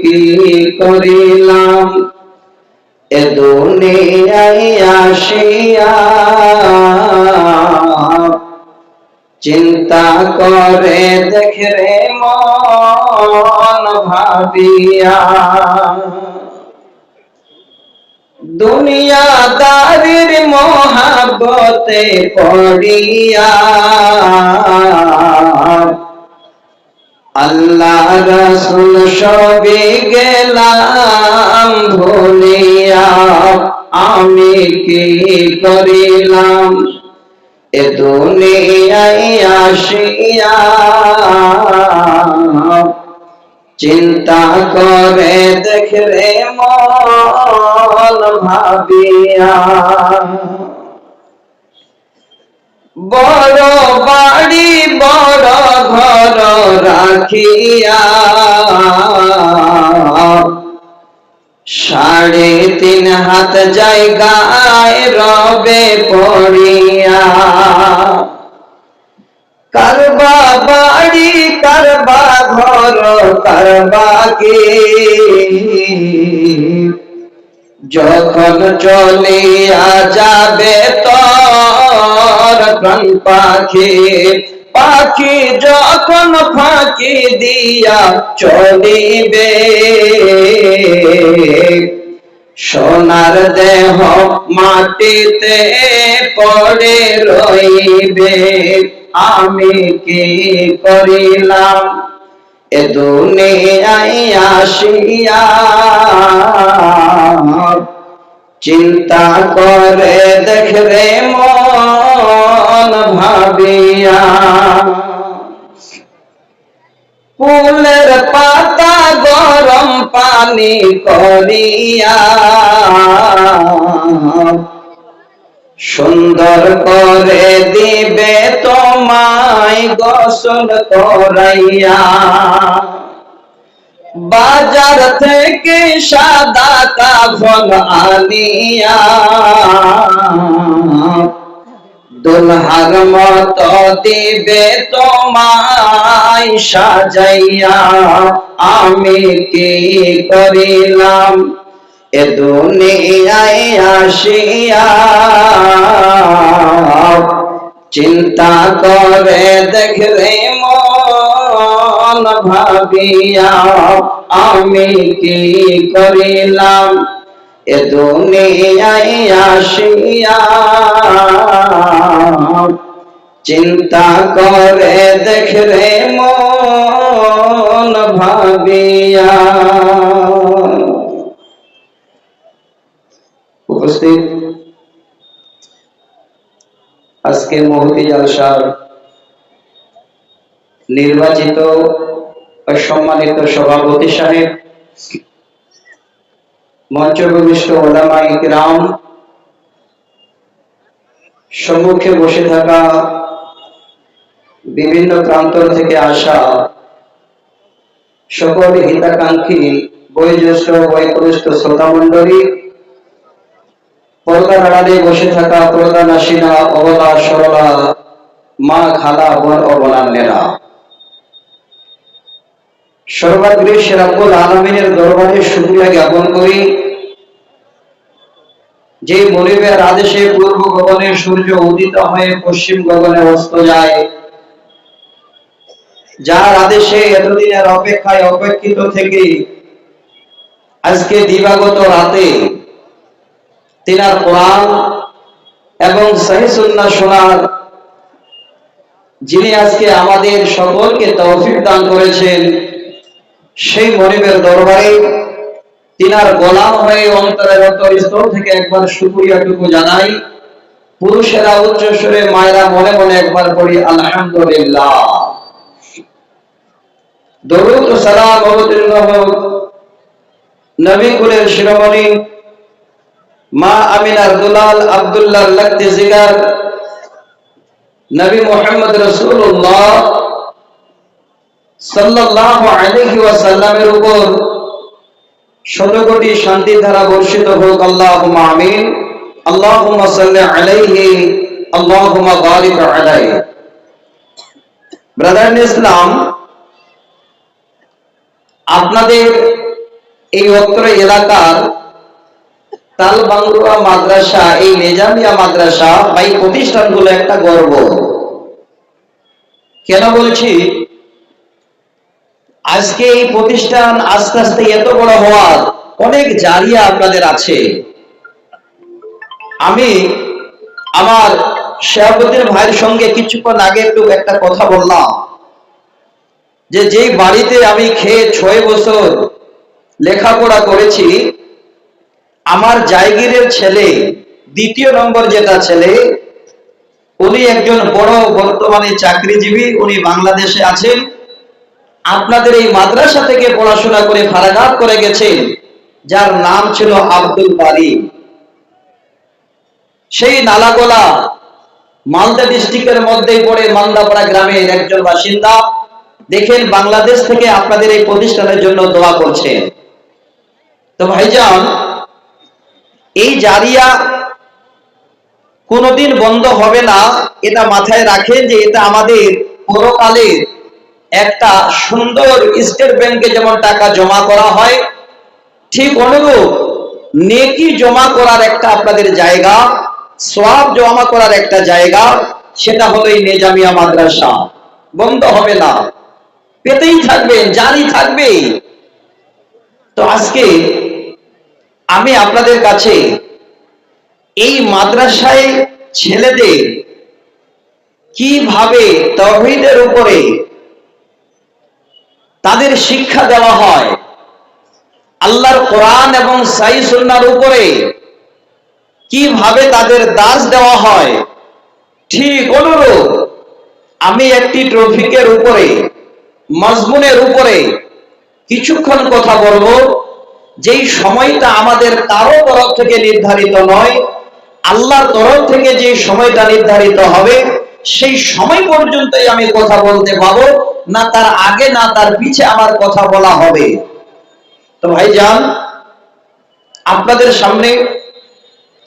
কি করিলাম? এ দুনিয়ায় আসিয়া চিন্তা করে দেখে রে মন ভাবিয়া দুনিয়াদারির মহাবতে পড়িয়া আল্লাহ রসুল সবে গেলাম ভুলিয়া, আমি কি করিলাম? এ দুনিয়ায় আসিয়া চিন্তা করে দেখরে মন ভাবিয়া। বড় বাড়ি, বড় ঘর রাখিয়া। সাড়ে তিন হাত জায়গায় রবে পড়িয়া। করবা বাড়ি, করবা ঘর, করবা কে যখন চলিয়া যাবে তোর প্রাণ পাখি। পাখি যখন ফাঁকি দিয়া চলিবে, সোনার দেহ মাটিতে পড়ে রইবে। আমি কি করিলাম? এ দুনিয়ায় আসিয়া চিন্তা করে দেখরে মন। ভাবিয়া। ফুলের পাতা গরম পানি করিয়া। সুন্দর করে দিবে তোমায় গোসল করাইয়া। বাজার থেকে সাদা কাফন আনিয়া। দুলহার মত দিবে তোমায় সাজাইয়া, আমি কি করিলাম? এ দুনিয়ায় আসিয়া চিন্তা করে দেখলে মন ভাবিয়া, আমি কি করিলাম? এ দুনিয়ায় আসিয়া চিন্তা করে দেখরে মন ভাবিয়া। উপস্থিত? আজকে মহতি জালসার নির্বাচিত সম্মানিত সভাপতি সাহেব সম্মুখে বসে থাকা বিভিন্ন প্রান্তর থেকে আসা সকল হিতাকাঙ্ক্ষী, বয়োজ্যেষ্ঠ বয়কনিষ্ঠ শ্রোতা মন্ডলী পর্দার আড়ালে বসে থাকা পর্দা নাসিনা, অবলা, সরলা, মা, খালা, বোন অবলান্নেরা সর্বাগ্রে সেরাব্বুল আলমিনের দরবারে শুক্রিয়া জ্ঞাপন করি। যে মরিবের আদেশে পূর্ব গগনে সূর্য উদিত হয়ে পশ্চিম গগনে অস্ত যায়, যার আদেশে এতদিনের অপেক্ষায় অপেক্ষিত থেকে আজকে দিবাগত রাতে তিনার কোরআন এবং সহিসুন্না শোনার যিনি আজকে আমাদের সকলকে তৌফিক দান করেছেন, সেই মনিবের দরবারে তিনার গোলাম হয়ে অন্তরের অন্তর স্তর থেকে একবার সুপুরিয়াটুকু জানাই। পুরুষেরা উচ্চ সুরে মায়েরা মনে মনে একবার পড়ি আলহামদুলিল্লাহ। দরুদ সালাম অবতীর্ণ হোক। নবী কুলের শিরোমণি, মা আমিনার দুলাল আব্দুল্লাহ লক্তি জিগার, নবী মোহাম্মদ রসুল্লাহ সাল্লাল্লাহু আলাইহি ওয়াসাল্লামের উপর ষোলো কোটি শান্তি ধারা বর্ষিত হোক, আল্লাহুম্মা আমিন। সাল্লি আলাইহি আলাইহি। ব্রাদার ইসলাম, আপনাদের এই অত্র এলাকার তালবাংলুয়া মাদ্রাসা, এই নেজামিয়া মাদ্রাসা বা এই প্রতিষ্ঠানগুলো একটা গর্ব। কেন বলছি? আজকে এই প্রতিষ্ঠান আস্তে আস্তে এত বড় হওয়ার অনেক জারিয়া আপনাদের আছে। আমি আমার শেহাবুদ্দিন ভাইয়ের সঙ্গে কিছুক্ষণ আগে একটু একটা কথা বললাম। যে যেই বাড়িতে আমি খেয়ে ছয় বছর লেখাপড়া করেছি, আমার জায়গিরের ছেলে, দ্বিতীয় নম্বর যেটা ছেলে, উনি একজন বড় বর্তমানে চাকরিজীবী, উনি বাংলাদেশে আছেন। আপনাদের এই মাদ্রাসা থেকে পড়াশোনা করে ফারাগাত করে গেছেন, যার নাম ছিল আব্দুল বারি। সেই নালাগোলা মালদা ডিস্ট্রিক্টের মধ্যেই পড়ে মালদাপাড়া গ্রামের একজন বাসিন্দা। দেখেন, বাংলাদেশ থেকে আপনাদের এই প্রতিষ্ঠানের জন্য দোয়া করছেন। তো ভাইজান, এই জারিয়া কোনোদিন বন্ধ হবে না, এটা মাথায় রাখেন যে এটা আমাদের পরকালের একটা সুন্দর স্টেট ব্যাংকে যেমন টাকা জমা করা হয়, ঠিক অনুরূপ নেকি জমা করার একটা আপনাদের জায়গা সব জমা করার একটা জায়গা, সেটা হলো এই নেজামিয়া মাদ্রাসা। বন্ধ হবে না। পেতেই থাকবেন জারি থাকবে। তো আজকে আমি আপনাদের কাছে এই মাদ্রাসায় ছেলেদের কীভাবে তহিদের উপরে তাদের শিক্ষা দেওয়া হয়। আল্লাহর কোরআন এবং সাই সুন্নার উপরে কীভাবে তাদের দাস দেওয়া হয়, ঠিক অনুরূপ আমি একটি ট্রফিকের উপরে, মজমুনের উপরে কিছুক্ষণ কথা বলব। যেই সময়টা আমাদের কারও তরফ থেকে নির্ধারিত নয়, আল্লাহর তরফ থেকে যে সময়টা নির্ধারিত হবে সেই সময় পর্যন্তই আমি কথা বলতে পাবো না তার আগে, না তার পিছে আমার কথা বলা হবে। তো ভাইজান, আপনাদের সামনে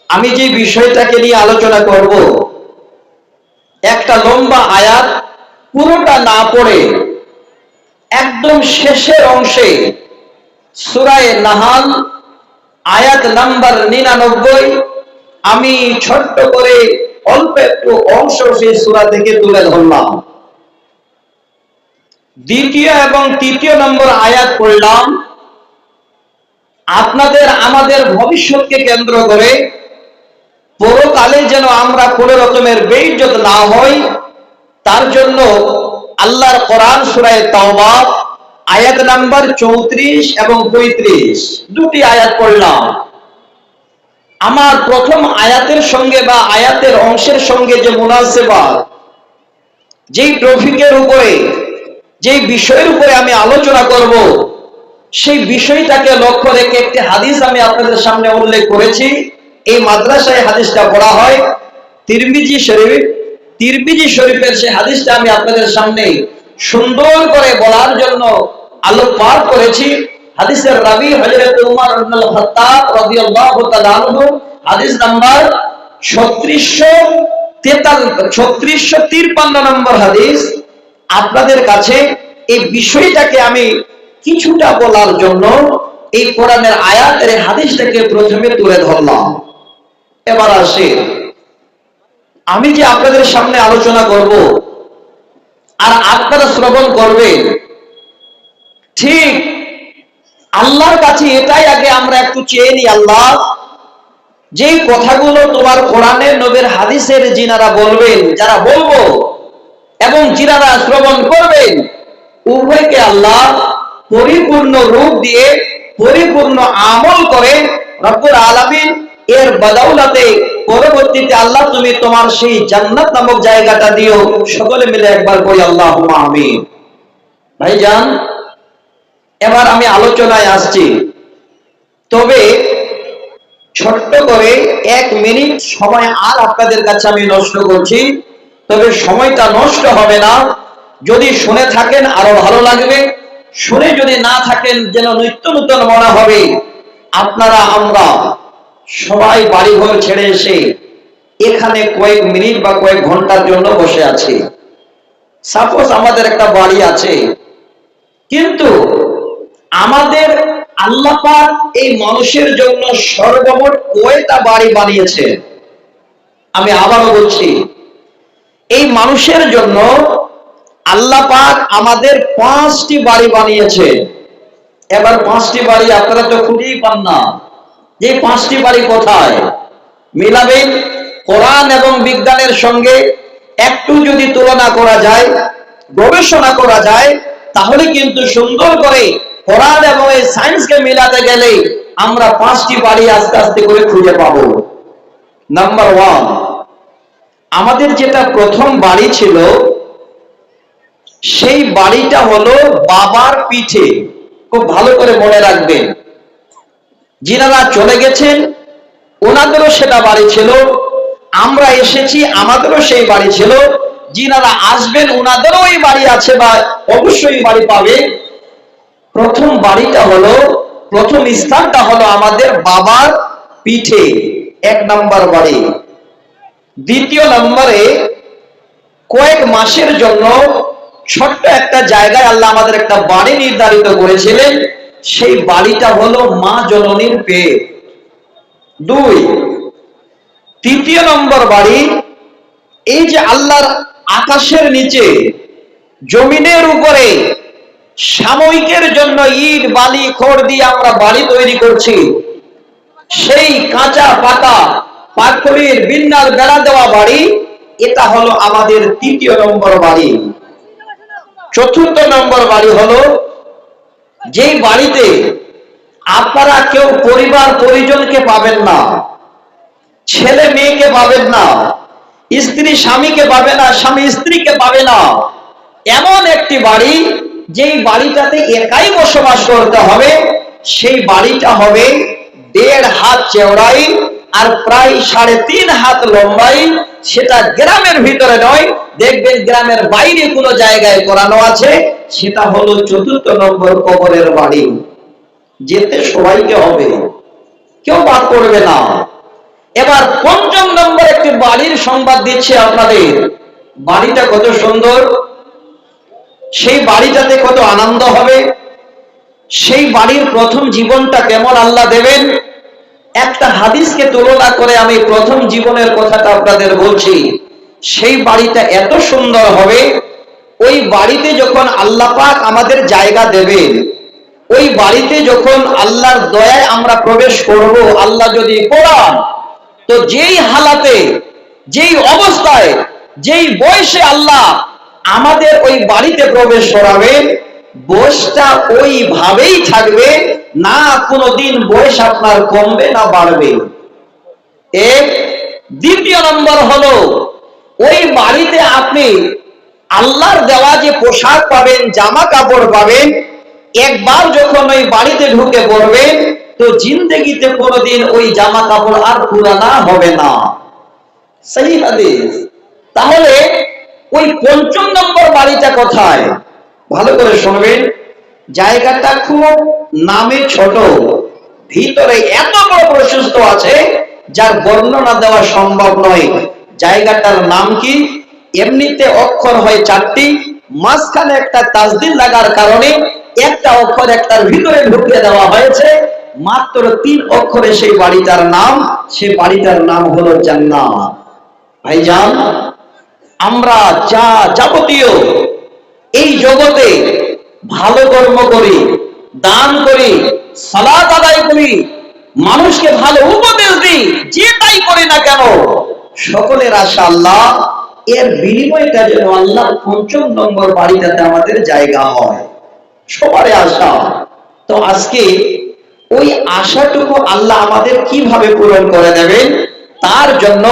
আমি যে বিষয়টাকে নিয়ে আলোচনা করব, একটা লম্বা আয়াত পুরোটা না পড়ে একদম শেষের অংশে সুরায় নাহাল, আয়াত নাম্বার নিরানব্বই, আমি ছোট্ট করে অল্প একটু অংশ সেই সুরা থেকে তুলে ধরলাম। দ্বিতীয় এবং তৃতীয় নম্বর আয়াত পড়লাম, আপনাদের আমাদের ভবিষ্যৎকে কেন্দ্র করে পরকালে যেন আমরা কোন রকমের বেইজ্জত না হই, তার জন্য আল্লাহর কোরআন সুরায় তাওবা আয়াত নাম্বার চৌত্রিশ এবং পঁয়ত্রিশ দুটি আয়াত পড়লাম। আমার প্রথম আয়াতের সঙ্গে বা আয়াতের অংশের সঙ্গে যে মুনাসেবা, যেই ট্রফিকের উপরে, যেই বিষয়ের উপরে আমি আলোচনা করব, সেই বিষয়টাকে লক্ষ্য রেখে একটি হাদিস আমি আপনাদের সামনে উল্লেখ করেছি। এই মাদ্রাসায় হাদিসটা পড়া হয় তিরমিজি শরীফ। তিরমিজি শরীফের সেই হাদিসটা আমি আপনাদের সামনে সুন্দর করে বলার জন্য আলোকপাত করেছি। হাদিসের রাবি হযরত উমর ইবনে খাত্তাব রাদিয়াল্লাহু তাআলা আনহু, হাদিস নাম্বার 3653 নম্বর হাদিস। আপনাদের কাছে এই বিষয়টাকে আমি কিছুটা বলার জন্য এই কোরআনের আয়াতের হাদিসটাকে প্রথমে তুলে ধরলাম। এবার আসে। আমি যে আপনাদের সামনে আলোচনা করব, আর আপনারা শ্রবণ করবেন, ঠিক আল্লাহর কাছে এটাই আগে আমরা একটু চেয়ে নিই, আল্লাহ, যেই কথাগুলো তোমার কোরআনের নবীর হাদিসের জিনারা বলবেন, যারা বলব, এবং জিনারা শ্রবণ করবেন, উভয়কে আল্লাহ পরিপূর্ণ রূপ দিয়ে, পরিপূর্ণ আমল করে, রব্বুল আলামিন এর বদৌলতে পরবর্তীতে আল্লাহ তুমি তোমার সেই জান্নাত নামক জায়গাটা দিও। সকলে মিলে একবার করি আল্লাহ আমিন। ভাইজান এবার আমি আলোচনায় আসছি। তবে ছোট্ট করে এক মিনিট সময় আর আপনাদের কাছে আমি নষ্ট করছি। তবে সময়টা নষ্ট হবে না। যদি শুনে থাকেন, আরও ভালো লাগবে। শুনে যদি না থাকেন, যেন নিত্য নূতন মনে হবে। আপনারা, আমরা সবাই বাড়িঘর ছেড়ে এসে এখানে কয়েক মিনিট বা কয়েক ঘণ্টার জন্য বসে আছি। সাপোজ আমাদের একটা বাড়ি আছে। কিন্তু আমাদের আল্লাহ এই মানুষের জন্য সর্বমোট কয়টা বাড়ি বানিয়েছে আমি আবারও বলছি, এই মানুষের জন্য আল্লাহ পাক আমাদের পাঁচটি বাড়ি বানিয়েছে এবার পাঁচটি বাড়ি আপনারা তো খুঁজেই পান না। যে পাঁচটি বাড়ি কোথায়? মিলাবেন কোরআন এবং বিজ্ঞানের সঙ্গে একটু যদি তুলনা করা যায়, গবেষণা করা যায়, তাহলে কিন্তু সুন্দর করে কোরআন এবং এই সায়েন্সকে মিলাতে গেলে আমরা পাঁচটি বাড়ি আস্তে আস্তে করে খুঁজে পাব। নাম্বার ওয়ান আমাদের যেটা প্রথম বাড়ি ছিল, সেই বাড়িটা হলো বাবার পিঠে। খুব ভালো করে মনে রাখবেন। যিনারা চলে গেছেন, ওনাদেরও সেটা বাড়ি ছিল। আমরা এসেছি, আমাদেরও সেই বাড়ি ছিল। যিনারা আসবেন, ওনাদেরও এই বাড়ি আছে বা অবশ্যই বাড়ি পাবে। প্রথম বাড়িটা হলো, প্রথম স্থানটা হলো আমাদের বাবার পিঠে, এক নাম্বার বাড়ি। দ্বিতীয় নম্বরে কয়েক মাসের জন্য ছোট্ট একটা জায়গায় আল্লাহ আমাদের একটা বাড়ি নির্ধারিত করেছিলেন। সেই বাড়িটা হলো মা জননীর পেট। দুই, তৃতীয় নম্বর বাড়ি, এই যে আল্লাহর আকাশের নিচে, জমিনের উপরে সাময়িকের জন্য ইট, বালি খড় দিয়ে আমরা বাড়ি তৈরি করছি। সেই কাঁচা পাতা পাথরের বিন্যাস বেড়া দেওয়া বাড়ি, এটা হলো আমাদের তৃতীয় নম্বর বাড়ি। চতুর্থ নম্বর বাড়ি হলো, যেই বাড়িতে আপনারা কেউ পরিবার পরিজনকে পাবেন না, ছেলে মেয়েকে পাবেন না, স্ত্রী স্বামীকে পাবে না, স্বামী স্ত্রীকে পাবে না, এমন একটি বাড়ি যেই বাড়িটাতে একাই বসবাস করতে হবে, সেই বাড়িটা হবে দেড় হাত চওড়াই আর প্রায় সাড়ে তিন হাত লম্বাই। সেটা গ্রামের ভিতরে নয়, দেখবেন গ্রামের বাইরে কোনো জায়গায় করানো আছে। সেটা হলো চতুর্থ নম্বর কবরের বাড়ি। যেতে সবাইকে হবে, কেউ বাদ করবে না। এবার পঞ্চম নম্বর একটি বাড়ির সংবাদ দিচ্ছে আপনাদের। বাড়িটা কত সুন্দর সেই বাড়িটাতে কত আনন্দ হবে? সেই বাড়ির প্রথম জীবনটা কেমন আল্লাহ দেবেন? একটা হাদিসকে তুলনা করে আমি প্রথম জীবনের কথাটা আপনাদের বলছি, সেই বাড়িটা এত সুন্দর হবে, ওই বাড়িতে যখন আল্লাহ পাক আমাদের জায়গা দেবেন, ওই বাড়িতে যখন আল্লাহর দয়ায় আমরা প্রবেশ করব, আল্লাহ যদি পড়ান তো যেই হালাতে, যেই অবস্থায়, যেই বয়সে আল্লাহ আমাদের ওই বাড়িতে প্রবেশ করাবেন, বয়সটা ওইভাবেই থাকবে, না কোনোদিন বয়স আপনার কমবে না বাড়বে। এক। দ্বিতীয় নম্বর হলো, ওই বাড়িতে আপনি আল্লাহর দেওয়া যে পোশাক পাবেন জামা কাপড় পাবেন, একবার যখন ওই বাড়িতে ঢুকে পড়বেন, তো জিন্দগিতে কোনোদিন ওই জামা কাপড় আর পুরানা হবে না। সেই হাদিস। তাহলে ওই পঞ্চম নম্বর বাড়িটা কোথায়? ভালো করে শুনবেন। জায়গাটা খুব নামে ছোট। ভিতরে এত বড় প্রশস্ত আছে, যার বর্ণনা দেওয়া সম্ভব নয়। জায়গাটার নাম কি? এমনিতে অক্ষর হয় চারটি। মাঝখানে একটা তাজদিন লাগার কারণে একটা অক্ষর একটার ভিতরে ঢুকিয়ে দেওয়া হয়েছে। মাত্র তিন অক্ষরে সেই বাড়িটার নাম, সে বাড়িটার নাম হলো জান্নাত। ভাইজান আমরা যা যাবতীয় এই জগতে ভালো কর্ম করি, দান করি, সালাত আদায় করি, মানুষকে ভালো উপদেশ দিই, যে তাই করি না কেন, সকলের আশা আল্লাহ, এর বিনিময়টা যেন আল্লাহ পঞ্চম নম্বর বাড়িটাতে আমাদের জায়গা হয়। সবারই আশা। তো আজকে ওই আশাটুকু আল্লাহ আমাদের কীভাবে পূরণ করে দেবেন? তার জন্য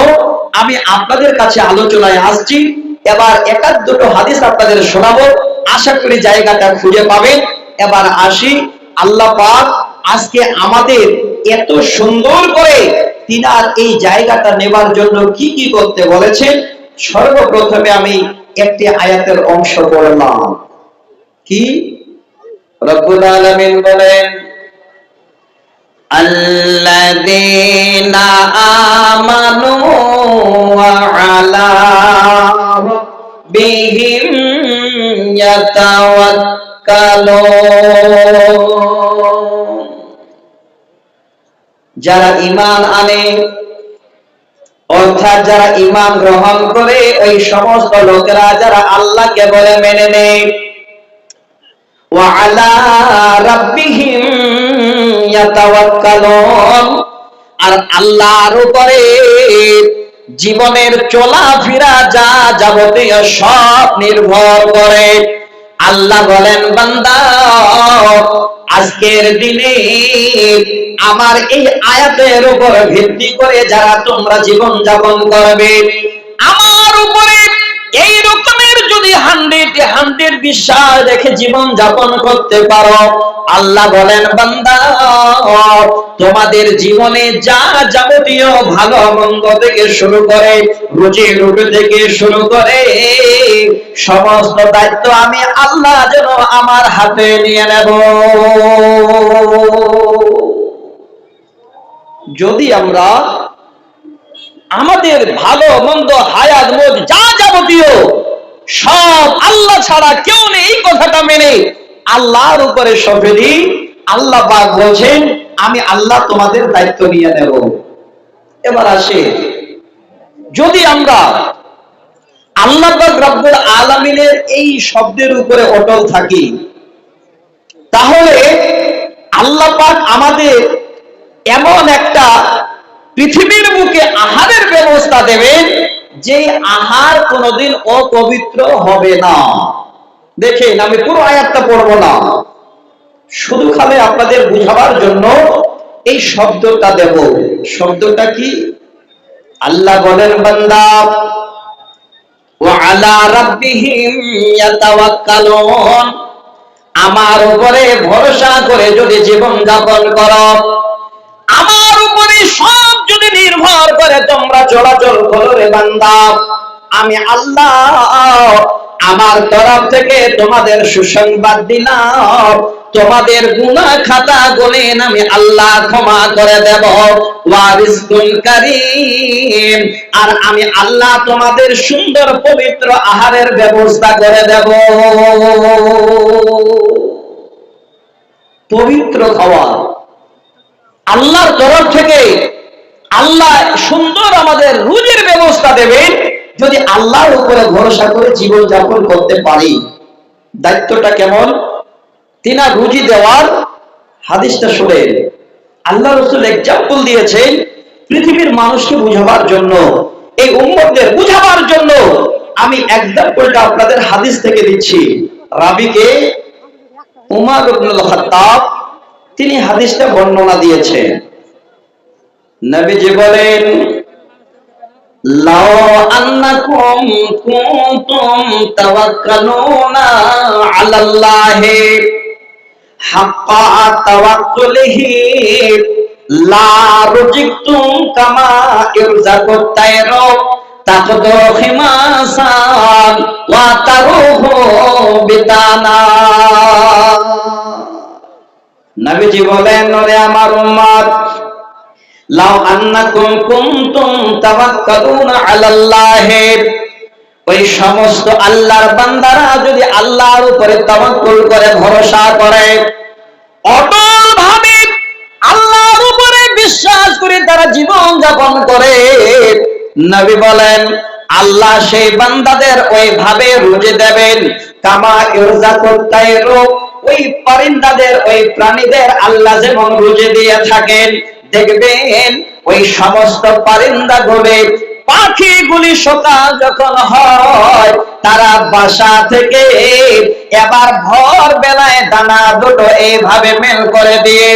আমি আপনাদের কাছে আলোচনায় আসছি। এবার একাধ দুটো হাদিস আপনাদের শোনাবো। আশা করি জায়গাটা খুঁজে পাবেন। এবার আসি। আল্লাহ পাক আজকে আমাদের এত সুন্দর করে তিনার এই জায়গাটা নেবার জন্য কি কি করতে বলেছেন, সর্বপ্রথমে আমি একটি আয়াতের অংশ পড়লাম। কি? রব্বুল আলামিন বলেন الذين آمنوا وعلى ربهم يتوكلون যারা ইমান আনে অর্থাৎ যারা ইমান গ্রহণ করে ওই সমস্ত লোকেরা যারা আল্লাহকে বলে মেনে নেয় وعلى ربهم আর আল্লাহর উপরে জীবনের চলাফেরা যা যাবতীয় সব নির্ভর করে। আল্লাহ বলেন, বান্দা, আজকের দিনে আমার এই আয়াতের উপর ভিত্তি করে যারা তোমরা জীবন যাপন করবে, আমার উপরে এইরকম যদি হান্ড্রেড হান্ড্রেড বিশ্বাস রেখে জীবন যাপন করতে পারো, আল্লাহ বলেন, বান্দা, তোমাদের জীবনে যা যাবতীয় ভালো মন্দ থেকে শুরু করে রুচি রুটি থেকে শুরু করে, সমস্ত দায়িত্ব আমি আল্লাহ যেন আমার হাতে নিয়ে নেব। যদি আমরা আমাদের ভালো, মন্দ, হায়াত যা যাবতীয় সব আল্লাহ ছাড়া কেউ নেই, এই কথাটা মেনে। আল্লাহর উপরে সফেদি, আল্লাহ পাক বলছেন, আমি আল্লাহ তোমাদের দায়িত্ব নিয়ে নেব। এবার আসে, যদি আমরা আল্লাহ পাক রব্বুল আলামিনের এই শব্দের উপরে অটল থাকি, তাহলে আল্লাহ পাক আমাদের এমন একটা পৃথিবীর মুখে আহারের ব্যবস্থা দেবেন যে আহার কোনদিন অপবিত্র হবে না। দেখেন, আমি পুরো আয়াতটা পড়ব না। শুধু খালি আপনাদের বুঝাবার জন্য এই শব্দটা দেব। শব্দটা কি? আল্লাহ বলেন, বান্দা ও আল্লাহ রাব্বিহিম আমার উপরে ভরসা করে যদি জীবন যাপন করো নির্ভর করে তোমরা চলাচল করো রে বান্দা। আমি আল্লাহ আমার তরফ থেকে তোমাদের সুসংবাদ দিলাম। তোমাদের গুনাহ খাতা গলেন আমি আল্লাহ ক্ষমা করে দেব। কারীম। আর আমি আল্লাহ তোমাদের সুন্দর পবিত্র আহারের ব্যবস্থা করে দেব। পবিত্র খাওয়া। আল্লাহর তরফ থেকে আল্লাহ সুন্দর আমাদের রুজির ব্যবস্থা দেবেন যদি আল্লাহর উপরে ভরসা করে জীবন যাপন করতে পারি। দায়িত্বটা কেমন? তিনা রুজি দেওয়ার হাদিসটা শুনে আল্লাহ রসুল এক্সাম্পল দিয়েছেন পৃথিবীর মানুষকে বুঝাবার জন্য। এই উম্মতদের বুঝাবার জন্য। আমি এক্সাম্পলটা আপনাদের হাদিস থেকে দিচ্ছি। রাবিকে উমার তিনি হাদিসটা বর্ণনা দিয়েছেন। নবীজি বলেন, লাও আন্নাকুম কুনতুম তাওয়াক্কালুনা আলাল্লাহি হাক্কা তাওয়াক্কুলিহি, লা রুজিকতুম কামা ইরজাকুত তায়রু তাকদু খিমাসান ওয়া তারুহু বিতানা। নবীজি বলেন, ওরে আমার উম্মত লাউ আন্নাকুম কুনতুম তাওয়াক্কালুনা আলাল্লাহ। ওই সমস্ত আল্লাহর বান্দারা যদি আল্লাহর উপরে তাওয়াক্কুল করে, ভরসা করে অটল ভাবে আল্লাহর উপরে বিশ্বাস করে তারা জীবন যাপন করে, নবী বলেন, আল্লাহ সেই বান্দাদের ওইভাবে রুজে দেবেন। কামা ইরজাকুত তাইরু, ওই পরিন্দাদের, ওই প্রাণীদের আল্লাহ যেমন রুজে দিয়ে থাকেন দেখবেন ওই সমস্ত পারিন্দা গুলি পাখিগুলি সকাল যখন হয়, তারা বাসা থেকে এবার ভর বেলায় দানা দুটো এইভাবে মেল করে দিয়ে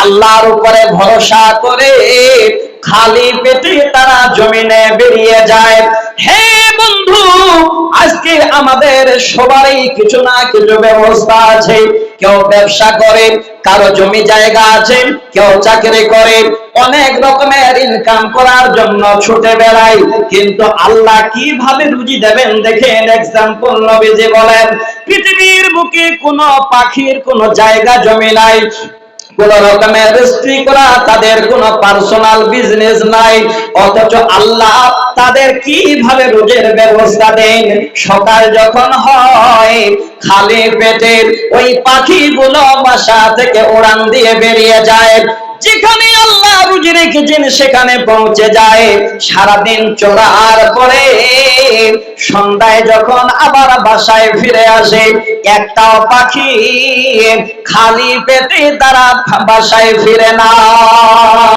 আল্লাহর উপরে ভরসা করে খালি পেটে তারা জমিনে বেরিয়ে যায়। হে বন্ধু, আজকে আমাদের সবারই কিছু না কিছু ব্যবস্থা আছে। কেউ ব্যবসা করে, কারও জমি জায়গা আছে, কেউ চাকরি করে। অনেক রকমের ইনকাম করার জন্য ছুটে বেড়ায়। কিন্তু আল্লাহ কীভাবে রুজি দেবেন? দেখেন এক্সাম্পল নবীজি বলেন, পৃথিবীর বুকে কোনো পাখির কোনো জায়গা জমি নাই। কোন রকমের রেস্ট্রি করা তাদের কোন পার্সোনাল বিজনেস নাই। অথচ আল্লাহ তাদের কীভাবে রোজের ব্যবস্থা দেন? সকাল যখন হয়, খালি পেটে ওই পাখিগুলো বাসা থেকে উড়ান দিয়ে বেরিয়ে যায়। যেখানে আল্লাহ রুজি রেখেছেন, সেখানে পৌঁছে যায়। সারাদিন চড়ার পরে সন্ধ্যায় যখন আবার বাসায় ফিরে আসে, একটাও পাখি খালি পেটে তারা বাসায় ফিরে না।